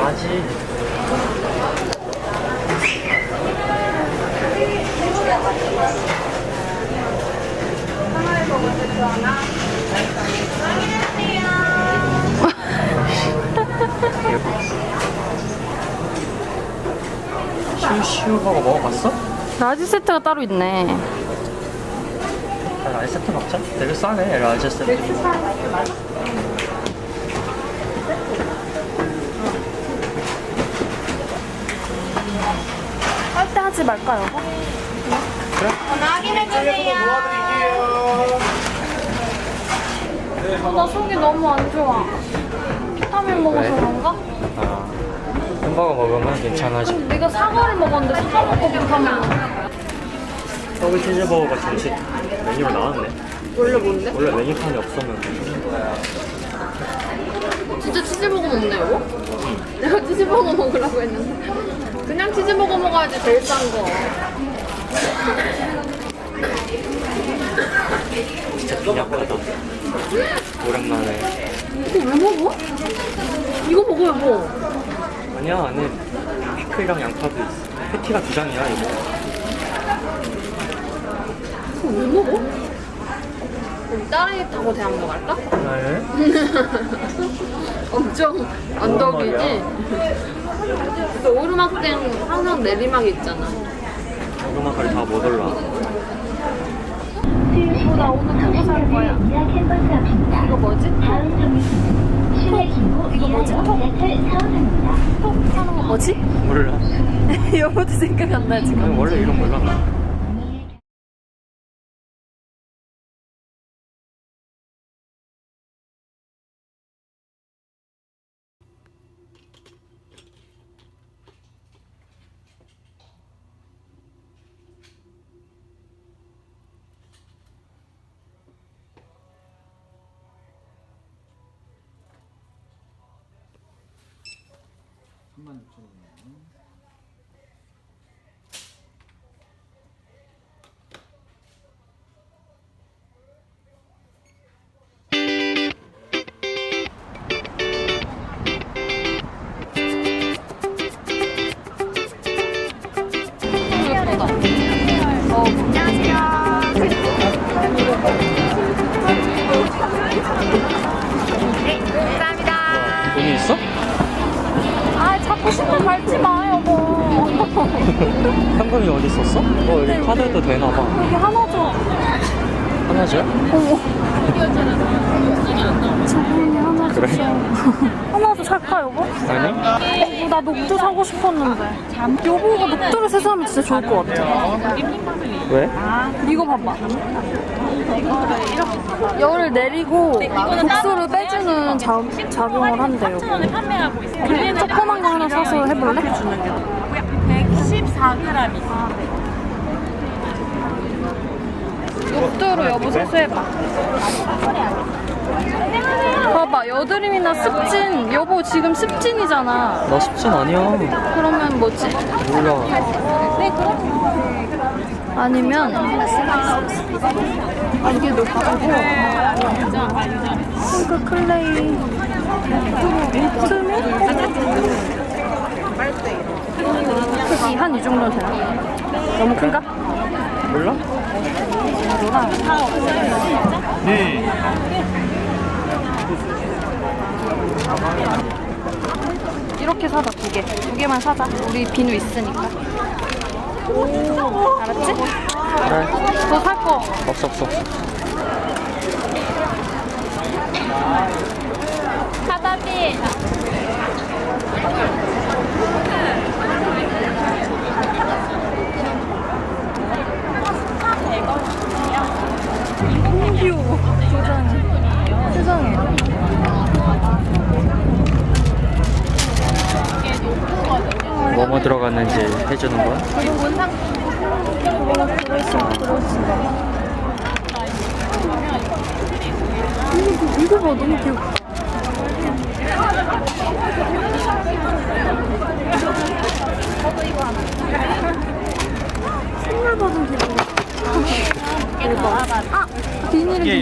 아직. 슈슈버거 먹어봤어? 라지 세트가 따로 있네. 아, 라지 세트 먹자. 되게 싸네, 라지 세트. 할 때 하지 말까요? 어, 나 속이 너무 안 좋아. 비타민 먹어서 왜? 그런가? 아, 햄버거 먹으면 괜찮아지. 내가 사과를 먹었는데 사과 먹고 비타민 먹어. 더블 치즈버거가 정식 메뉴로 나왔네. 원래 뭔데? 원래 메뉴판이 없었는데. 진짜 치즈버거 먹네, 이거? 내가 치즈버거 먹으라고 했는데. 그냥 치즈버거 먹어야지, 제일 싼 거. 진짜 빈약하다. 오랜만에. 이거 왜 먹어? 이거 먹어, 여보. 아니야, 안에 피클이랑 양파도 있어. 패티가 두 장이야, 이거. 이거 왜 먹어? 우리 딸이 타고 대학로 갈까? 네. 엄청 언덕이지? 그 오르막땡 항상 내리막 있잖아. 오르막까지 다못 올라. 어, 나 오늘 그거 살 거야. 이거 뭐지? 이거 뭐지? 톡? 톡 하는 거 뭐지? 몰라. 여보도 생각 안 나, 지금. 아니, 원래 이런 몰라. 예쁘다. 있었어? 어, 여기 카드도 되나봐. 여기 하나 줘. 하나죠? 어머. 저분이 하나 줘. 그래? 하나 더 살까, 여보? 아니? 어, 나 녹두 사고 싶었는데. 여보가 녹두를 세수하면 진짜 좋을 것 같아. 왜? 이거 봐봐. 열을 내리고 독소를 빼주는 자, 작용을 한대요. 그 조그만 거 하나 사서 해볼래? 114g이 녹두로 여보 세수해봐. 봐봐, 여드름이나 습진. 여보 지금 습진이잖아. 나 습진 아니야. 그러면 뭐지? 몰라. 아니면 이게 녹두고 핑크 클레이 트미 크기 한 이 정도 되나? 너무 큰가? 몰라? 네. 이렇게 사자 두 개. 두 개만 사자. 우리 비누 있으니까. 알았지? 그래. 너 살 거. 없어, 없어, 없어. 사다비. 너무 귀여워. 세상에. 세상에. 뭐뭐 들어갔는지 해주는 거야? 들어있어, 들어있어. 이거 봐, 너무 귀엽다.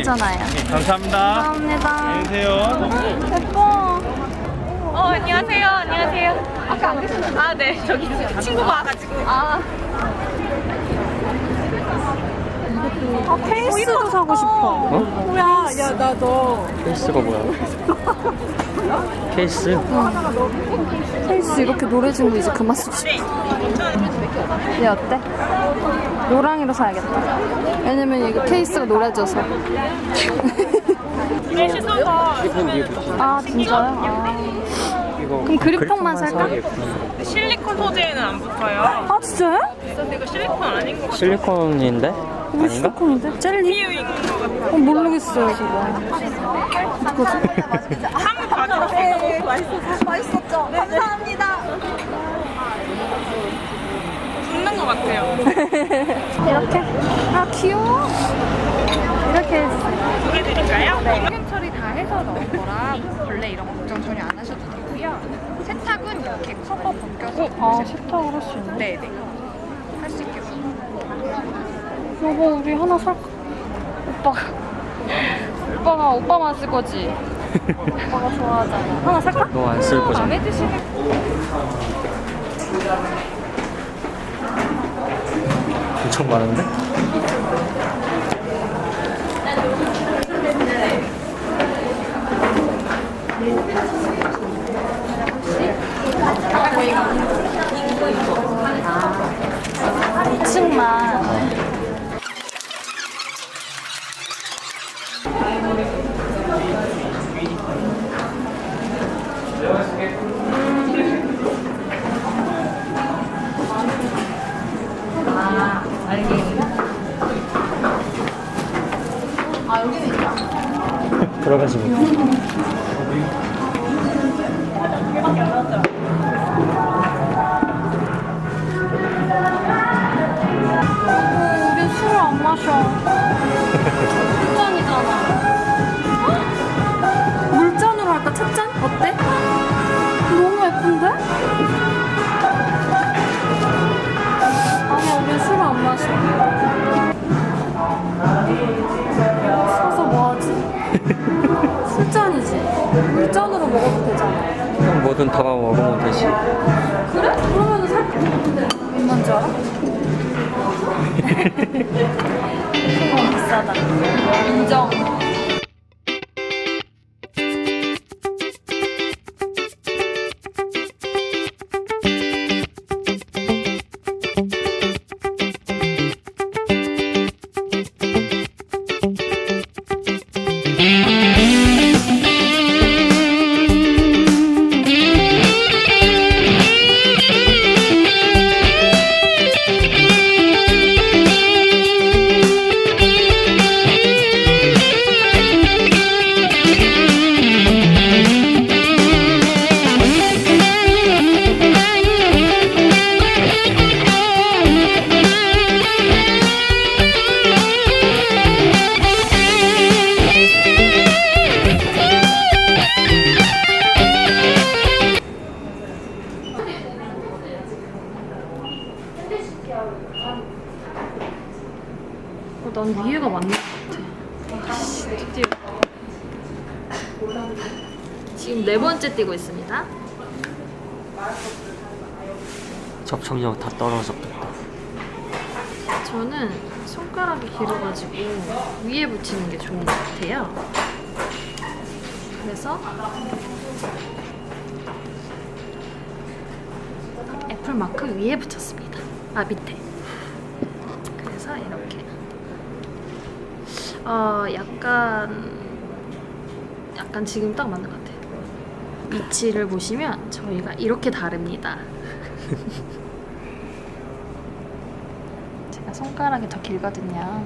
예쁘잖아요. 감사합니다. 감사합니다. 안녕히 계세요. 예뻐. 어, 안녕하세요. 안녕하세요. 아까 안 계셨나요? 아, 네. 저기 친구가 와가지고. 아, 아, 케이스도 사고 싶어. 어? 뭐야, 야, 나 너. 케이스가 뭐야? 케이스? 케이스 이렇게 노래 친구 이제 그만 쓰고 싶어. 얘 어때? 노랑이로 사야겠다. 왜냐면 이거 케이스가 노래져서. 아, 진짜요? 아, 그럼 그립통만 살까? 실리콘 소재에는 안 붙어요. 아 진짜요? 근데 이거 실리콘 아닌 것 같아요. 실리콘인데? 우리 아닌가? 실리콘인데? 젤리? 비유인 것 같아요. 어, 모르겠어요, 그거. 한번 봐주세요. 맛있었죠? 감사합니다. 붙는 것 같아요. 이렇게? 아, 귀여워. 이렇게 해주세요. 두개 드릴까요? 세균 처리 다 해서 넣은 거라 벌레 이런 거 걱정 전혀 안 하셔도 되고요. 세탁은 이렇게 커버 벗겨서 아, 세탁을 할 수 있네. 네네 할 수 있게 여보, 우리 하나 살까? 오빠가. 오빠가 오빠만 쓸 거지? 오빠가 좋아하잖아. 하나 살까? 너 안 쓸 거잖아. 드시는 엄청 많은데? 이층만 들어가시면. 어때? 너무 예쁜데? 아니야, 우리 술 안 마셔. 사서 뭐하지? 술잔이지. 물잔으로 먹어도 되잖아. 그냥 뭐든 다 먹으면 되지. 그래? 그러면은 살 얼마인 줄 알아? 이건 비싸다. 인정. 어, 난 위에가 맞는 것 같아. 아씨, 드디어. 지금 네 번째 뛰고 있습니다. 접촉력 다 떨어졌겠다. 저는 손가락이 길어가지고 위에 붙이는 게 좋은 것 같아요. 그래서 애플 마크 위에 붙였습니다. 아 밑에. 그래서 이렇게. 어 약간 약간 지금 딱 맞는 것 같아요. 위치를 보시면 저희가 이렇게 다릅니다. 제가 손가락이 더 길거든요.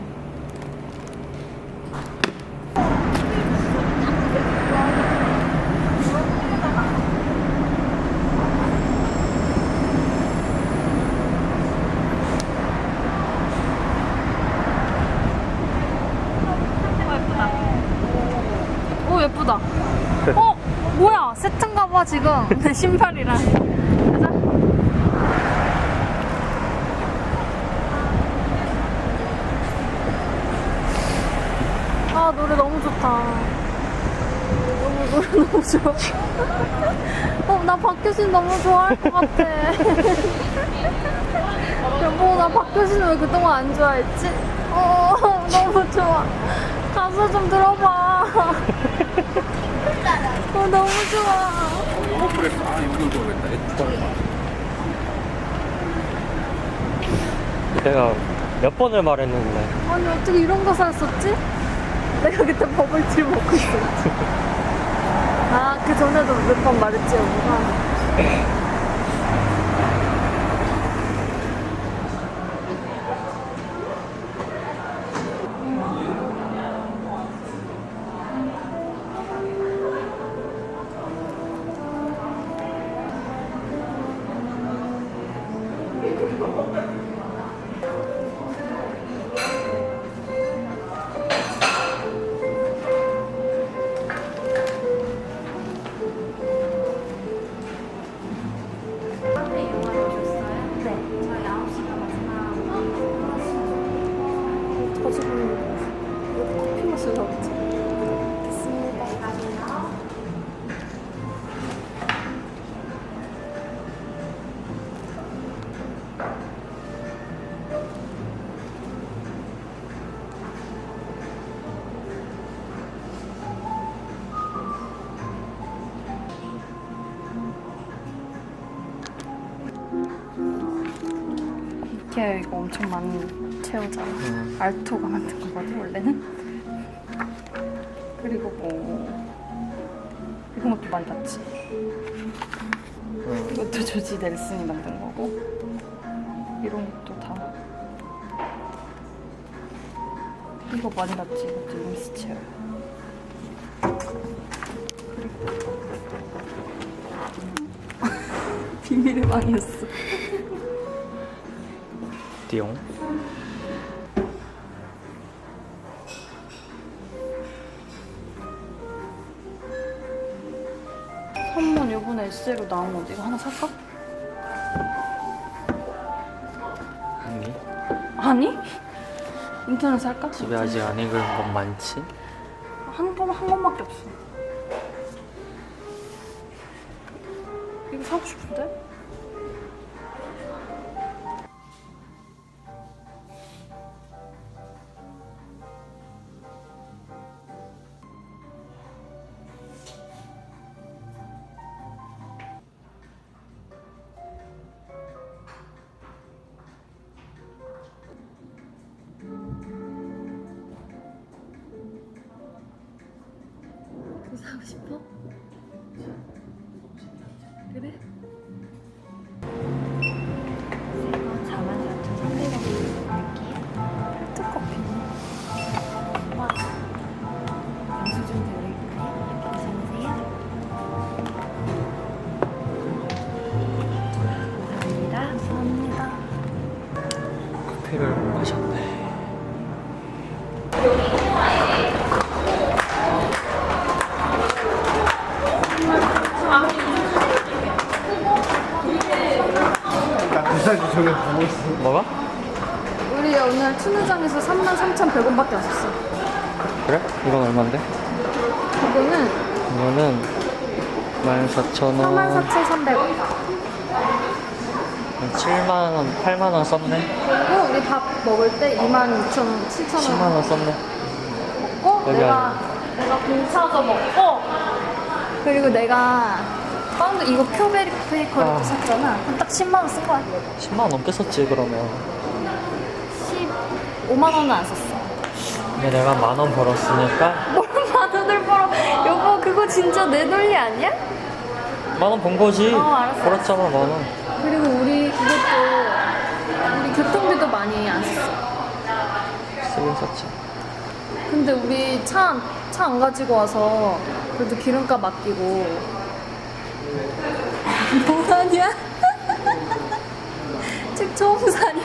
오 예쁘다. 어 뭐야 봐 지금 내 신발이랑. 가자. 아아 노래 너무 좋다. 너무 노래 너무 좋아. 어, 나 박효신 너무 좋아할 것 같아. 여보, 나 박효신 왜 그동안 안 좋아했지? 어, 너무 좋아. 가사 좀 들어봐. 어, 너무 좋아. 내가 몇 번을 말했는데 아니, 어떻게 이런 가사였었지? 내가 그때 버블티를 먹고 있었지. 아, 그 전에도 몇 번 말했지, 여보 이케아 이거 엄청 많이 채우잖아. 알토가 만든 거거든 원래는. 그리고 뭐 이런 것도 많이 봤지. 이것도 조지 넬슨이 만든 거고 이런 것도 다. 이거 많이 봤지. 이것도 인스 체어. 비밀의 방이었어. 띠용 선물 요번에 에세이로 나온 건데 이거 하나 살까? 아니 아니? 인터넷 살까? 집에 아직 안 읽은 건 많지? 한 번, 한 번밖에 없어. 이거 사고 싶은데? 사고 싶어? 그래? 이건 44,300원 드릴게요. 필터커피네. 영수증 드릴까요? 괜찮으세요? 감사합니다. 감사합니다. 커피를 못 마셨네 뭐가? 우리 오늘 투누장에서 33,100원밖에 안 썼어. 그래? 이건 얼만데? 이거는 이거는 14,000원 44,300원. 7만원, 8만원 썼네 그리고 우리 밥 먹을 때 26,000원, 7,000원 10만원 썼네 먹고 여기 내가 내가 공차도 먹고 그리고 내가 빵도 이거 큐베리 페이커를 아. 또 샀잖아. 그럼 딱 10만 원 쓴 거야. 10만 원 넘게 썼지 그러면 15만 원은 안 썼어. 근데 내가 만 원 벌었으니까 만 원을 벌어. 여보 그거 진짜 내 논리 아니야? 만 원 번 거지 어, 알았어. 벌었잖아 만원 그리고 우리 그것도 우리 교통비도 많이 안 썼어. 쓰긴 썼지 근데 우리 차 차 안 가지고 와서 그래도 기름값 아끼고 뭐하냐? 책 처음 사냐?